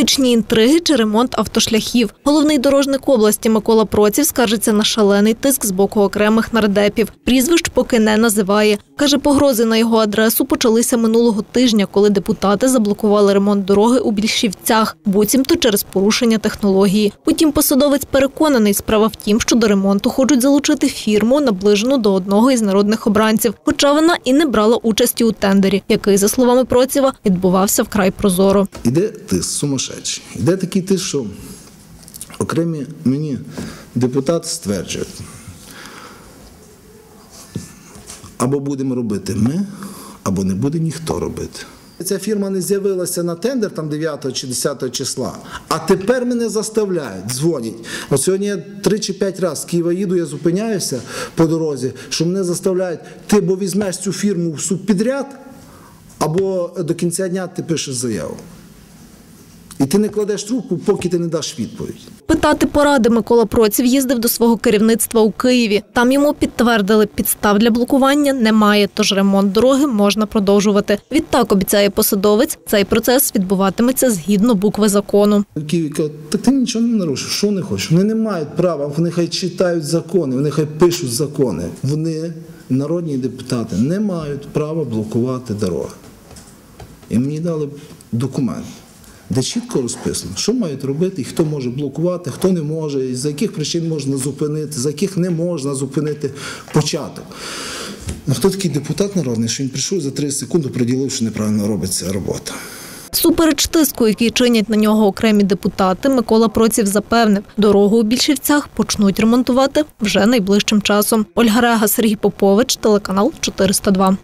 Політичні інтриги чи ремонт автошляхів. Головний дорожник області Микола Проців скаржиться на шалений тиск з боку окремих нардепів. Прізвищ поки не називає. Каже, погрози на його адресу почалися минулого тижня, коли депутати заблокували ремонт дороги у більшівцях, буцімто через порушення технології. Утім, посадовець переконаний, справа в тім, що до ремонту хочуть залучити фірму, наближену до одного із народних обранців, хоча вона і не брала участі у тендері, який, за словами Процєва, відбувався вкрай прозоро. Іде тиск сумасшедший. Іде такий тиск, що окремі мені депутати стверджують, або будемо робити ми, або не буде ніхто робити. Ця фірма не з'явилася на тендер там 9 чи 10 числа, а тепер мене заставляють, дзвонять. От сьогодні я три чи п'ять разів з Києва їду, я зупиняюся по дорозі, що мене заставляють, ти бо візьмеш цю фірму в субпідряд, або до кінця дня ти пишеш заяву. І ти не кладеш трубку, поки ти не даш відповідь. Питати поради Микола Проців їздив до свого керівництва у Києві. Там йому підтвердили, підстав для блокування немає, тож ремонт дороги можна продовжувати. Відтак обіцяє посадовець, цей процес відбуватиметься згідно букви закону. В Києві кажуть, так ти нічого не нарушив, що вони хочуть? Вони не мають права, вони хай читають закони, вони хай пишуть закони. Вони, народні депутати, не мають права блокувати дороги. І мені дали документ, де чітко розписано, що мають робити, хто може блокувати, хто не може, і яких причин можна зупинити, за яких не можна зупинити початок. А хто такий депутат народний, що він прийшов за 30 секунд приділив, що неправильно робиться робота. Супереч тиску, який чинять на нього окремі депутати, Микола Проців запевнив, дорогу у більшівцях почнуть ремонтувати вже найближчим часом. Ольга Рега, Сергій Попович, телеканал 402.